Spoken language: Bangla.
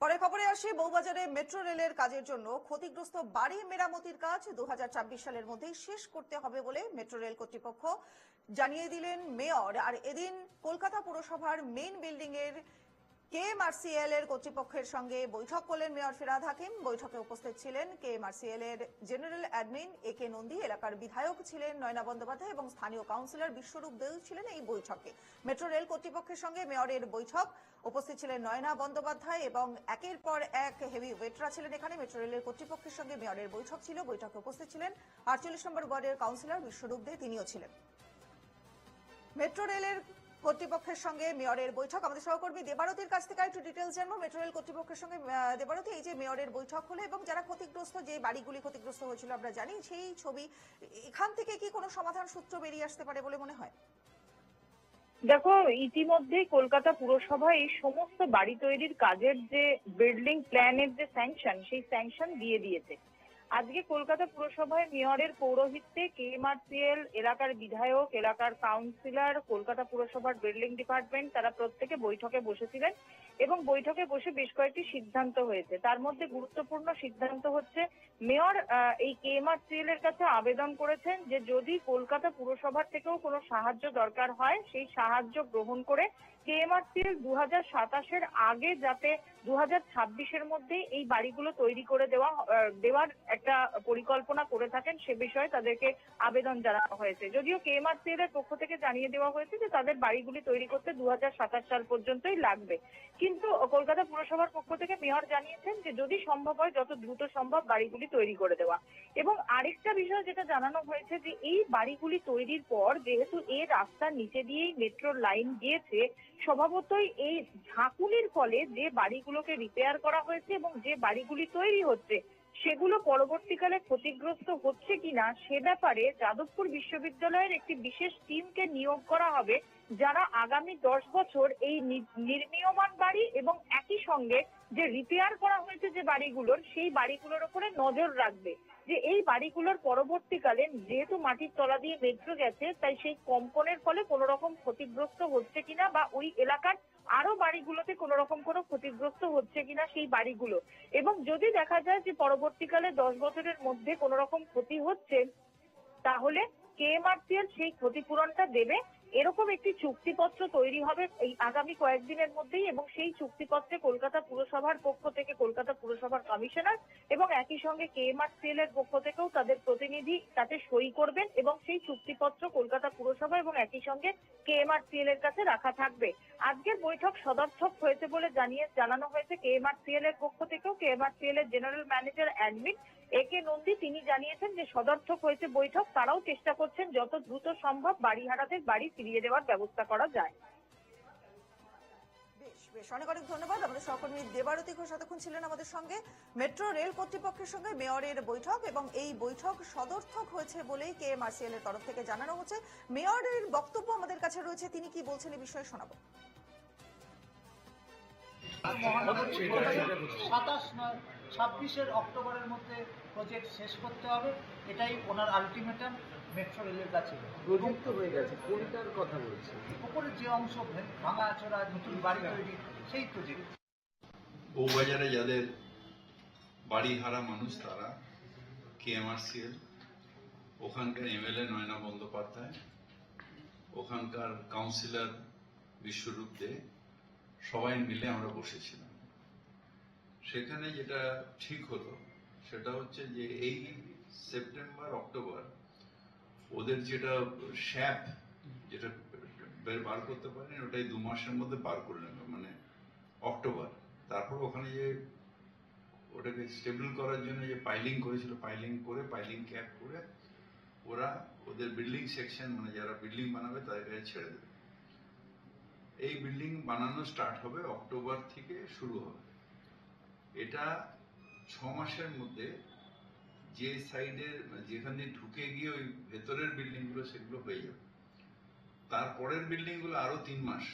পরে খবরে আসি, বউবাজারে মেট্রো রেলের কাজের জন্য ক্ষতিগ্রস্ত বাড়ি মেরামতির কাজ দু সালের মধ্যে শেষ করতে হবে বলে মেট্রো রেল কর্তৃপক্ষ জানিয়ে দিলেন মেয়র। আর এদিন কলকাতা পুরসভার মেন বিল্ডিং এর কেএমআরসিএল এর কর্তৃপক্ষের সঙ্গে বৈঠক করলেন মেয়র ফিরাদ হাকিম? বৈঠকে উপস্থিত ছিলেন কেএমআরসিএল এর general admin, A K Nandi, এলাকার বিধায়ক ছিলেন নয়না বন্দ্যোপাধ্যায় এবং স্থানীয় কাউন্সিলর বিশ্বরূপ দেও ছিলেন এই বৈঠকে। মেট্রো রেল কর্তৃপক্ষের সঙ্গে মেয়রের বৈঠক। উপস্থিত ছিলেন নয়না বন্দ্যোপাধ্যায় এবং একের পর এক হেভি ওয়েটরা ছিলেন এখানে। মেট্রো রেলের কর্তৃপক্ষের সঙ্গে মেয়রের বৈঠক ছিল। বৈঠকে উপস্থিত ছিলেন আটচল্লিশ নম্বর ওয়ার্ডের কাউন্সিলর বিশ্বরূপ দে, তিনিও ছিলেন। মেট্রো রেলের কর্তৃপক্ষের সঙ্গে মেয়রের বৈঠক। আমাদের সহকর্মী দেবারতির কাছ থেকে একটু ডিটেলস জানব। মেট্রো রেল কর্তৃপক্ষের সঙ্গে দেবারতী, এই যে মেয়রের বৈঠক হলো এবং যারা ক্ষতিগ্রস্ত, যে বাড়িগুলি ক্ষতিগ্রস্ত হয়েছিল আমরা জানি, সেই ছবি, এখান থেকে কি কোনো সমাধান সূত্র বেরিয়ে আসতে পারে বলে মনে হয়? দেখো ইতিমধ্যেই কলকাতা পুরসভা এই সমস্ত বাড়ি তৈরির কাজের যে বিল্ডিং প্ল্যানের যে স্যাংশন সেই স্যাংশন দিয়ে দিয়েছে। আজকে কলকাতা পুরসভায় মেয়রের পৌরোহিত্যে কেএমআরসিএল এলাকার বিধায়ক, এলাকার কাউন্সিলর, কলকাতা পুরসভার বিল্ডিং ডিপার্টমেন্ট তারা প্রত্যেকে বৈঠকে বসেছিলেন এবং বৈঠকে বসে বেশ কয়েকটি সিদ্ধান্ত হয়েছে। তার মধ্যে গুরুত্বপূর্ণ সিদ্ধান্ত হচ্ছে, মেয়র এই কেএমআরসিএল এর কাছে আবেদন করেছেন যে যদি কলকাতা পুরসভার থেকেও কোনো সাহায্য দরকার হয়, সেই সাহায্য গ্রহণ করে কেএমআরসিএল দু হাজার সাতাশের আগে যাতে দু হাজার ছাব্বিশের মধ্যে এই বাড়িগুলো তৈরি করে দেওয়া দেওয়ার একটা পরিকল্পনা করে থাকেন সে বিষয়ে তাদেরকে আবেদন জানানো হয়েছে। যদিও কেএমআরসিএল এর পক্ষ থেকে জানিয়ে দেওয়া হয়েছে যে তাদের বাড়িগুলি তৈরি করতে দু হাজার সাতাশ সাল পর্যন্তই লাগবে। কিন্তু কলকাতা পুরসভার পক্ষ থেকে মেয়র জানিয়েছেন যে যদি সম্ভব হয় যত দ্রুত সম্ভব বাড়িগুলি তৈরি করে দেওয়া। এবং আরেকটা বিষয় যেটা জানানো হয়েছে যে এই বাড়িগুলি তৈরির পর যেহেতু এই রাস্তার নিচে দিয়েই মেট্রোর লাইন গিয়েছে, স্বভাবতই এই ঝাঁকুনির ফলে যে বাড়িগুলোকে রিপেয়ার করা হয়েছে এবং যে বাড়িগুলি তৈরি হচ্ছে সেগুলো পরবর্তীকালে ক্ষতিগ্রস্ত হচ্ছে কিনা সে ব্যাপারে যাদবপুর বিশ্ববিদ্যালয়ের একটি বিশেষ টিমকে নিয়োগ করা হবে, যারা আগামী দশ বছর এই নির্মীয়মান বাড়ি এবং একই সঙ্গে যে রিপেয়ার করা হয়েছে যে বাড়িগুলোর, সেই বাড়িগুলোর উপরে নজর রাখবে। যে এই বাড়িগুলোর পরবর্তীকালে যেহেতু মাটির তলা দিয়ে মেট্রো গেছে, তাই সেই কম্পনের ফলে কোনো রকম ক্ষতিগ্রস্ত হচ্ছে কিনা বা ওই এলাকার আরও বাড়িগুলোতে কোনো রকম কোনো ক্ষতিগ্রস্ত হচ্ছে কিনা সেই বাড়িগুলো। এবং যদি দেখা যায় যে পরবর্তীকালে দশ বছরের মধ্যে কোনো রকম ক্ষতি হচ্ছে, তাহলে কেএমআরসিএল সেই ক্ষতিপূরণটা দেবে। এরকম একটি চুক্তিপত্র তৈরি হবে এই আগামী কয়েকদিনের মধ্যেই এবং সেই চুক্তিপত্রে কলকাতা পুরসভার পক্ষ থেকে কলকাতা পুরসভার কমিশনার এবং একই সঙ্গে কেএমআরসিএল এর পক্ষ থেকেও তাদের প্রতিনিধি তাতে সই করবেন এবং সেই চুক্তিপত্র কলকাতা পুরসভা এবং একই সঙ্গে কেএমআরসিএল এর কাছে রাখা থাকবে। আজকের বৈঠক সদর্থক হয়েছে বলে জানিয়ে জানানো হয়েছে কেএমআরসিএল এর পক্ষ থেকেও। কেএমআরসিএল এর general manager admin A K Nandi তিনি জানিয়েছেন যে, সদর্থক হয়েছে বৈঠক, তারাও চেষ্টা করছেন যত দ্রুত সম্ভব বাড়ি হারাদের বাড়ি ফিরিয়ে দেওয়ার ব্যবস্থা করা যায়। বেশ বেশ, অনেক অনেক ধন্যবাদ আমাদের সহকর্মী দেবারতী ঘোষ এতক্ষণ ছিলেন আমাদের সঙ্গে। মেট্রো রেল কর্তৃপক্ষের সঙ্গে মেয়রের বৈঠক এবং এই বৈঠক সদর্থক হয়েছে বলেই কে এর এর তরফ থেকে জানানো হচ্ছে। মেয়রের বক্তব্য আমাদের কাছে রয়েছে, তিনি কি বলছেন এই বিষয়ে শোনাবো। সাতাশ নয় ছাব্বিশের অক্টোবরের মধ্যে প্রজেক্ট শেষ করতে হবে। এটাই ওনার আলটিমেটাম মেট্রো রেলের কাছে। প্রযুক্ত হয়ে গেছে কোনটার কথা বলছি উপরে যে অংশ ভাঙা চোরা নতুন বাড়ি তৈরি সেই প্রজেক্ট বউবাজারে যাদের বাড়ি হারা মানুষ তারা কেএমআরসিএল ওখানকার এমএলএ নয়না বন্দ্যোপাধ্যায় ওখানকার কাউন্সিলর বিশ্বরূপ দে সবাই মিলে আমরা বসেছিলাম। সেখানে যেটা ঠিক হলো, সেটা হচ্ছে যে এই সেপ্টেম্বর, অক্টোবর ওদের যেটা শ্যাপ যেটা বার করতে পারেনি, ওটাই দু মাসের মধ্যে বার করে নেবে মানে অক্টোবর। তারপর ওখানে যে ওটাকে স্টেবল করার জন্য যে পাইলিং করেছিল, পাইলিং করে, পাইলিং ক্যাপ করে, ওরা ওদের বিল্ডিং সেকশন মানে যারা বিল্ডিং বানাবে তাদের কাছে ছেড়ে দেবে। এই বিল্ডিং বানানো স্টার্ট হবে অক্টোবর থেকে শুরু হবে। এটা ছ মাসের মধ্যে যে সাইডের যেখানে ঢুকে গিয়ে ওই ভেতরের বিল্ডিংগুলো সেগুলো হয়ে যাবে। তারপরের বিল্ডিংগুলো আরও তিন মাস।